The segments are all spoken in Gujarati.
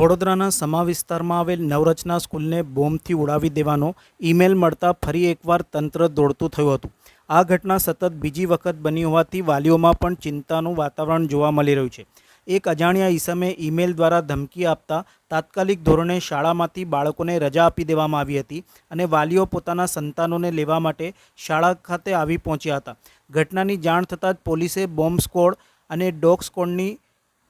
વડોદરાના સમા વિસ્તારમાં આવેલ નવરચના સ્કૂલને બોમ્બથી ઉડાવી દેવાનો ઈમેલ મળતા ફરી એકવાર તંત્ર દોડતું થયું હતું. આ ઘટના સતત બીજી વખત બની હોવાથી વાલીઓમાં પણ ચિંતાનું વાતાવરણ જોવા મળી રહ્યું છે. એક અજાણ્યા ઈસમે ઈમેલ દ્વારા ધમકી આપતા તાત્કાલિક ધોરણે શાળામાંથી બાળકોને રજા આપી દેવામાં આવી હતી અને વાલીઓ પોતાના સંતાનોને લેવા માટે શાળા ખાતે આવી પહોંચ્યા હતા. ઘટનાની જાણ થતાં જ પોલીસે બોમ્બ સ્કોડ અને ડોગ સ્કોડની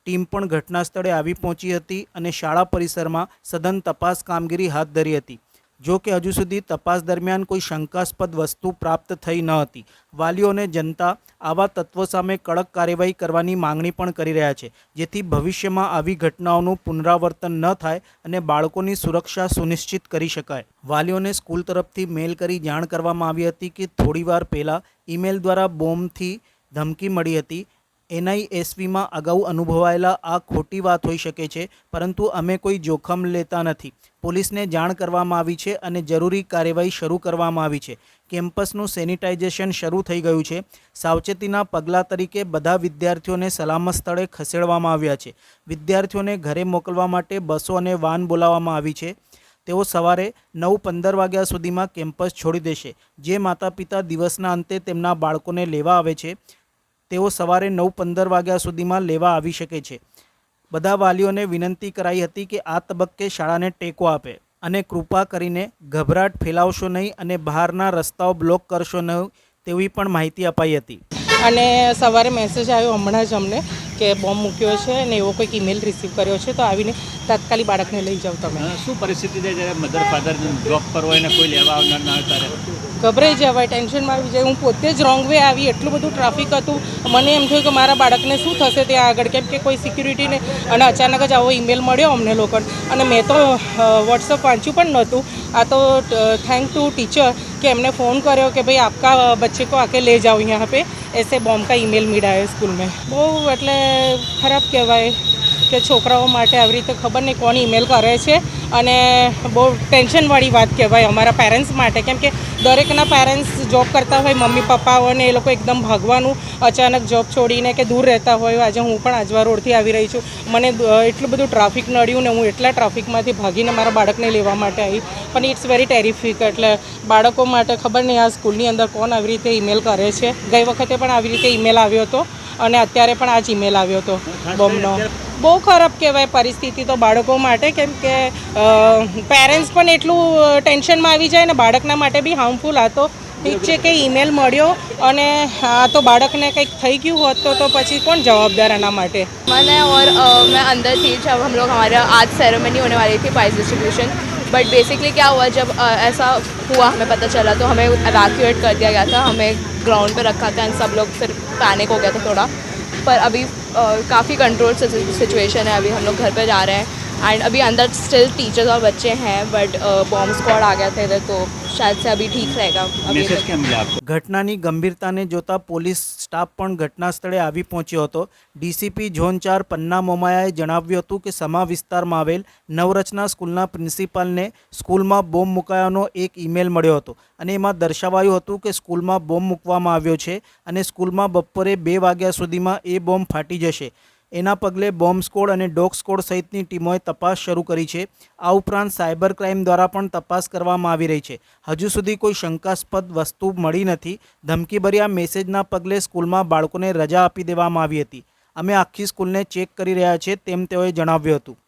ટીમ પણ ઘટના સ્થળે આવી પહોંચી હતી અને શાળા પરિસરમાં સઘન તપાસ કામગીરી હાથ ધરી હતી. જો કે હજુ સુધી તપાસ દરમિયાન કોઈ શંકાસ્પદ વસ્તુ પ્રાપ્ત થઈ ન હતી. વાલીઓ અને જનતા આવા તત્વો સામે કડક કાર્યવાહી કરવાની માંગણી પણ કરી રહ્યા છે, જેથી ભવિષ્યમાં આવી ઘટનાઓનું પુનરાવર્તન ન થાય અને બાળકોની સુરક્ષા સુનિશ્ચિત કરી શકાય. વાલીઓને સ્કૂલ તરફથી મેલ કરી જાણ કરવામાં આવી હતી કે થોડીવાર પહેલાં ઈમેલ દ્વારા બોમ્બથી ધમકી મળી હતી એનઆઈએસવીમાં અગાઉ અનુભવાયેલા આ ખોટી વાત હોઈ શકે છે, પરંતુ અમે કોઈ જોખમ લેતા નથી. પોલીસને જાણ કરવામાં આવી છે અને જરૂરી કાર્યવાહી શરૂ કરવામાં આવી છે. કેમ્પસનું સેનિટાઇઝેશન શરૂ થઈ ગયું છે. સાવચેતીના પગલાં તરીકે બધા વિદ્યાર્થીઓને સલામત સ્થળે ખસેડવામાં આવ્યા છે. વિદ્યાર્થીઓને ઘરે મોકલવા માટે બસો અને વાન બોલાવવામાં આવી છે. તેઓ સવારે નવ પંદર વાગ્યા સુધીમાં કેમ્પસ છોડી દેશે. જે માતા પિતા દિવસના અંતે તેમના બાળકોને લેવા આવે છે. તેઓ સવારે નવ પંદર વાગ્યા સુધીમાં લેવા આવી શકે છે. બધા વાલીઓને વિનંતી કરાઈ હતી કે આ તબક્કે શાળાને ટેકો આપે અને કૃપા કરીને ગભરાટ ફેલાવશો નહીં અને બહારના રસ્તાઓ બ્લોક કરશો નહીં તેવી પણ માહિતી અપાઈ હતી. અને સવારે મેસેજ આવ્યો હમણાં જ અમને કે બોમ્બ મૂક્યો છે અને એવો કોઈક ઈમેલ રિસીવ કર્યો છે તો આવીને તાત્કાલિક બાળકને લઈ જાઓ તમે. શું પરિસ્થિતિ છે જ્યારે મધર ફાધર જોબ પર હોય ને કોઈ લેવા આવનાર ના આવે ત્યારે? ગભરાઈ જવાય ટેન્શનમાં આવી જાય. હું પોતે જ રોંગ વે આવી, એટલું બધું ટ્રાફિક હતું. મને એમ થયું કે મારા બાળકને શું થશે ત્યાં આગળ? કેમ કે કોઈ સિક્યુરિટીને અને અચાનક જ આવો ઈમેલ મળ્યો અમને લોકોને. અને મેં તો વોટ્સઅપ વાંચ્યું પણ નહોતું. આ તો થેન્ક ટુ ટીચર કે એમને ફોન કર્યો કે ભાઈ આપકા બચ્ચે કો આકે લે જાઓ યહાં પે. એસે બોમ્બ કા ઈમેલ મીડાયો સ્કૂલમાં બહુ એટલે ખરાબ કહેવાય કે છોકરાઓ માટે આવી રીતે ખબર નહીં કોણ ઈમેલ કરે છે. અને બહુ ટેન્શનવાળી વાત કહેવાય અમારા પેરેન્ટ્સ માટે. કેમ કે દરેકના પેરેન્ટ્સ જોબ કરતા હોય મમ્મી પપ્પા હોય ને એ લોકો એકદમ ભાગવાનું અચાનક જોબ છોડીને કે દૂર રહેતા હોય આજે હું પણ આજવા રોડથી આવી રહી છું. મને એટલું બધું ટ્રાફિક નડ્યું ને હું એટલા ટ્રાફિકમાંથી ભાગીને મારા બાળકને લેવા માટે આવી. પણ ઇટ્સ વેરી ટેરિફિક એટલે બાળકો માટે ખબર નહીં આ સ્કૂલની અંદર કોણ આવી રીતે ઈમેલ કરે છે. ગઈ વખતે પણ આવી રીતે ઈમેલ આવ્યો હતો અને અત્યારે પણ આ જ ઈમેલ આવ્યો હતો. બોમ્બનો. બહુ ખરાબ કહેવાય પરિસ્થિતિ તો બાળકો માટે કેમ કે પેરેન્ટ્સ પણ એટલું ટેન્શનમાં આવી જાય ને બાળકના માટે બી હાર્મફુલ આ તો ઠીક છે કે ઈમેલ મળ્યો અને આ તો બાળકને કંઈક થઈ ગયું હોત તો તો પછી કોણ જવાબદાર આના માટે मन है और अ, मैं अंदर थी जब हम लोग हमारा आज सेरेमनी होने वाली थी प्राइज डिस्ट्रीब्यूशन बट बेसिकली क्या हुआ जब अ, ऐसा हुआ हमें पता चला तो हमें एवैक्यूएट कर दिया गया था हमें ग्राउंड पे रखा था एंड सब लोग फिर पैनिक हो गया था थोड़ा पर अभी अ, काफ़ी कंट्रोल सिचुएशन है अभी हम लोग घर पे जा रहे हैं एंड अभी अंदर स्टिल टीचर्स और बच्चे हैं बट बॉम्ब स्क्वाड आ गया था इधर तो शायद से अभी ठीक रहेगा अभी મેસેજ કેમ મળ્યા આપકો ઘટનાની ગંભીરતાને જોતા પોલીસ સ્ટાફ પણ ઘટના સ્થળે આવી પહોંચ્યો હતો ડીસીપી ઝોન ચાર પન્ના મોમાયાએ જણાવ્યું હતું કે સમા વિસ્તારમાં આવેલ નવરચના સ્કૂલના પ્રિન્સિપાલને સ્કૂલમાં બોમ્બ મુકાયાનો એક ઈમેલ મળ્યો હતો અને એમાં દર્શાવાયું હતું કે સ્કૂલમાં બોમ્બ મૂકવામાં આવ્યો છે અને સ્કૂલમાં બપોરે બે વાગ્યા સુધીમાં એ બોમ્બ ફાટી જશે એના પગલે બોમ્બ સ્કોડ અને ડોગ સ્કોડ સહિતની ટીમોએ તપાસ શરૂ કરી છે. આ ઉપરાંત સાયબર ક્રાઇમ દ્વારા પણ તપાસ કરવામાં આવી રહી છે. હજુ સુધી કોઈ શંકાસ્પદ વસ્તુ મળી નથી. ધમકીભર્યા મેસેજના પગલે સ્કૂલમાં બાળકોને રજા આપી દેવામાં આવી હતી. અમે આખી સ્કૂલને ચેક કરી રહ્યા છીએ તેમ તેઓએ જણાવ્યું હતું.